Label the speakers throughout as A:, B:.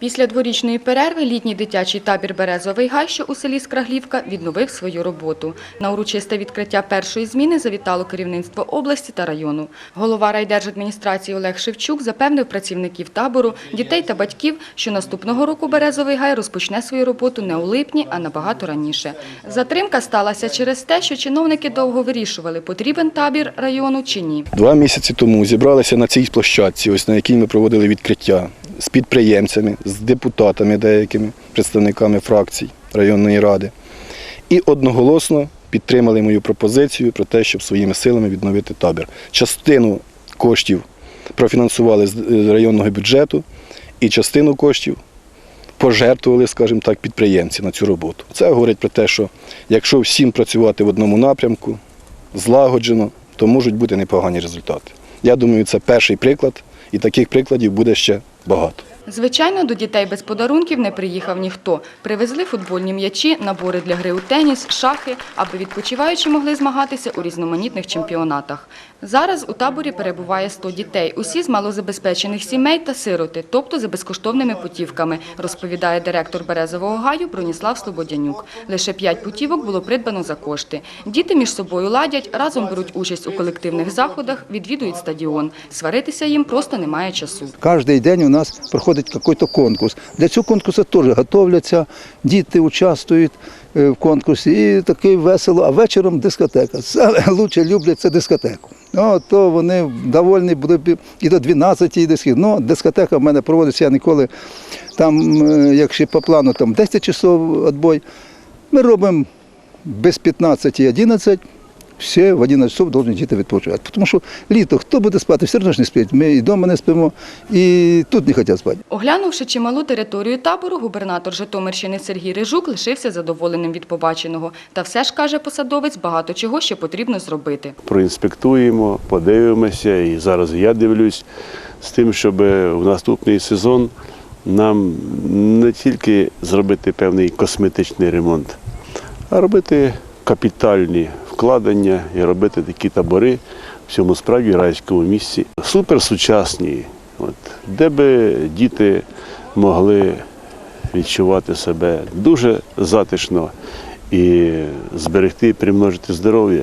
A: Після дворічної перерви літній дитячий табір «Березовий гай», що у селі Скраглівка, відновив свою роботу. На урочисте відкриття першої зміни завітало керівництво області та району. Голова райдержадміністрації Олег Шевчук запевнив працівників табору, дітей та батьків, що наступного року «Березовий гай» розпочне свою роботу не у липні, а набагато раніше. Затримка сталася через те, що чиновники довго вирішували, потрібен табір району чи ні.
B: Два місяці тому зібралися на цій площадці, ось на якій ми проводили відкриття з підприємцями, з депутатами деякими, представниками фракцій районної ради. І одноголосно підтримали мою пропозицію про те, щоб своїми силами відновити табір. Частину коштів профінансували з е, районного бюджету, і частину коштів пожертвували, скажімо так, підприємці на цю роботу. Це говорить про те, що якщо всім працювати в одному напрямку, злагоджено, то можуть бути непогані результати. Я думаю, це перший приклад, і таких прикладів буде ще багато.
A: Звичайно, до дітей без подарунків не приїхав ніхто. Привезли футбольні м'ячі, набори для гри у теніс, шахи, аби відпочиваючі могли змагатися у різноманітних чемпіонатах. Зараз у таборі перебуває 100 дітей, усі з малозабезпечених сімей та сироти, тобто за безкоштовними путівками, розповідає директор Березового гаю Броніслав Слободянюк. Лише 5 путівок було придбано за кошти. Діти між собою ладять, разом беруть участь у колективних заходах, відвідують стадіон. Сваритися їм просто немає часу.
C: Кожен день у нас проходить якийсь конкурс. Для цього конкурсу теж готовляться, діти участвують в конкурсі, і таке весело, а вечором дискотека. Саме лучше люблять це дискотеку. Ну, то вони довольні були і до 12 і до скільки. Ну, дискотека в мене проводиться, я ніколи там, е, якщо по плану там 10 часов відбой, ми робимо без 15 і 11, всі в 11 часов повинні діти відпочивати. Тому що літо, хто буде спати, все одно ж не сплять. Ми і вдома не спимо, і тут не хочуть спати.
A: Оглянувши чималу територію табору, губернатор Житомирщини Сергій Рижук лишився задоволеним від побаченого. Та все ж, каже посадовець, багато чого ще потрібно зробити.
D: проінспектуємо, подивимося. І зараз я дивлюсь з тим, щоб в наступний сезон нам не тільки зробити певний косметичний ремонт, а робити капітальні вкладення і робити такі табори в цьому справді райському місці. Суперсучасні, от, де би діти могли відчувати себе дуже затишно і зберегти, примножити здоров'я.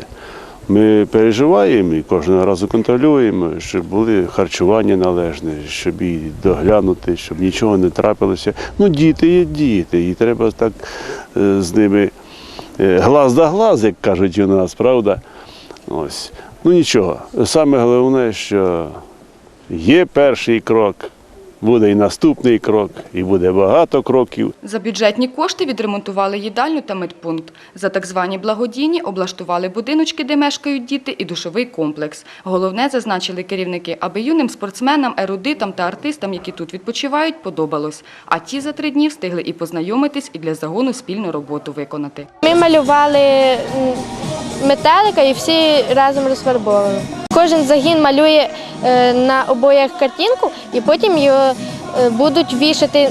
D: Ми переживаємо і кожного разу контролюємо, щоб були харчування належне, щоб і доглянути, щоб нічого не трапилося. Ну, діти є діти, і треба так е, з ними глаз да глаз, як кажуть у нас, правда? Ось. Ну нічого. Саме головне, що є перший крок, буде і наступний крок, і буде багато кроків.
A: За бюджетні кошти відремонтували їдальню та медпункт. За так звані благодійні облаштували будиночки, де мешкають діти, і душовий комплекс. Головне, зазначили керівники, аби юним спортсменам, ерудитам та артистам, які тут відпочивають, подобалось. А ті за три дні встигли і познайомитись, і для загону спільну роботу виконати.
E: Ми малювали метелика і всі разом розфарбовували. Кожен загін малює е, на обоях картинку і потім його е, будуть вішати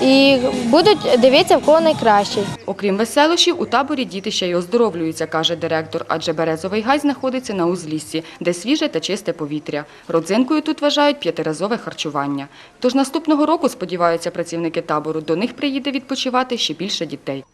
E: і будуть дивитися, в кого найкращий.
A: Окрім веселощів, у таборі діти ще й оздоровлюються, каже директор, адже Березовий гай знаходиться на узліссі, де свіже та чисте повітря. Родзинкою тут вважають п'ятиразове харчування. Тож наступного року, сподіваються працівники табору, до них приїде відпочивати ще більше дітей.